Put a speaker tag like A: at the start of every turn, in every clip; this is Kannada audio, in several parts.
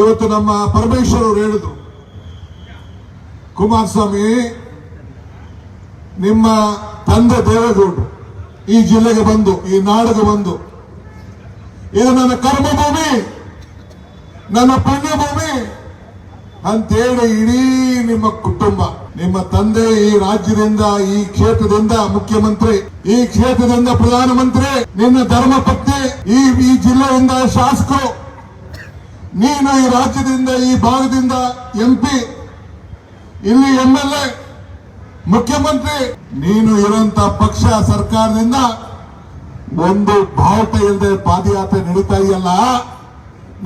A: ಇವತ್ತು ನಮ್ಮ ಪರಮೇಶ್ವರ್ ಅವರು ಹೇಳಿದ್ರು, ಕುಮಾರಸ್ವಾಮಿ, ನಿಮ್ಮ ತಂದೆ ದೇವೇಗೌಡರು ಈ ಜಿಲ್ಲೆಗೆ ಬಂದು, ಈ ನಾಡಿಗೆ ಬಂದು, ಇದು ನನ್ನ ಕರ್ಮಭೂಮಿ, ನನ್ನ ಪುಣ್ಯಭೂಮಿ ಅಂತೇಳಿ ಇಡೀ ನಿಮ್ಮ ಕುಟುಂಬ, ನಿಮ್ಮ ತಂದೆ ಈ ರಾಜ್ಯದಿಂದ, ಈ ಕ್ಷೇತ್ರದಿಂದ ಮುಖ್ಯಮಂತ್ರಿ, ಈ ಕ್ಷೇತ್ರದಿಂದ ಪ್ರಧಾನಮಂತ್ರಿ, ನಿನ್ನ ಧರ್ಮಪತ್ನಿ, ಈ ಈ ಜಿಲ್ಲೆಯಿಂದ ಶಾಸಕರು ನೀನು ಈ ರಾಜ್ಯದಿಂದ, ಈ ಭಾಗದಿಂದ ಎಂಪಿ ಇಲ್ಲಿ ಎಂ ಎಲ್ ಎ ಮುಖ್ಯಮಂತ್ರಿ, ನೀನು ಇರುವಂತ ಪಕ್ಷ ಸರ್ಕಾರದಿಂದ ಒಂದು ಬಾವುಟ ಇಲ್ಲದೆ ಪಾದಯಾತ್ರೆ ನಡೀತಾ ಇದೆಯಲ್ಲ,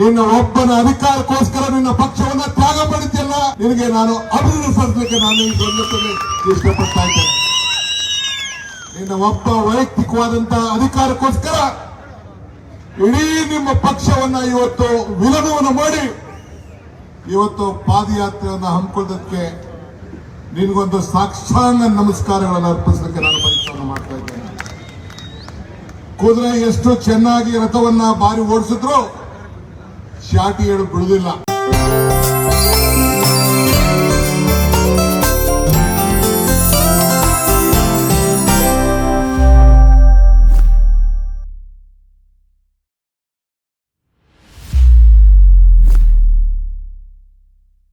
A: ನಿನ್ನ ಒಬ್ಬನ ಅಧಿಕಾರಕ್ಕೋಸ್ಕರ ನಿನ್ನ ಪಕ್ಷವನ್ನ ತ್ಯಾಗ ಮಾಡಿದ್ಯಲ್ಲ ನಿನಗೆ ನಾನು ಅಭಿವೃದ್ಧಿ ಸಲ್ಲಿಸಲಿಕ್ಕೆ ನಾನು ಈ ಸಂದರ್ಭದಲ್ಲಿ ಇಷ್ಟಪಡ್ತಾ ಇದ್ದೇನೆ. ನಿನ್ನ ಒಬ್ಬ ವೈಯಕ್ತಿಕವಾದಂತಹ ಅಧಿಕಾರಕ್ಕೋಸ್ಕರ ಇಡೀ ನಿಮ್ಮ ಪಕ್ಷವನ್ನ ಇವತ್ತು ವಿಲನವನ್ನು ಮಾಡಿ. ಇವತ್ತು ಪಾದಯಾತ್ರೆಯನ್ನು ಹಮ್ಮಿಕೊಳ್ಳೋದಕ್ಕೆ ನಿನಗೊಂದು ಸಾಕ್ಷಾಂಗ ನಮಸ್ಕಾರಗಳನ್ನು ಅರ್ಪಿಸಲಿಕ್ಕೆ ನಾನು ಪ್ರಯತ್ನವನ್ನು ಮಾಡ್ತಾ ಇದ್ದೇನೆ. ಕುದುರೆ ಎಷ್ಟು ಚೆನ್ನಾಗಿ ರಥವನ್ನ ಬಾರಿ ಓಡಿಸಿದ್ರು ಶಾಟಿ ಹೇಳು ಬಿಡುದಿಲ್ಲ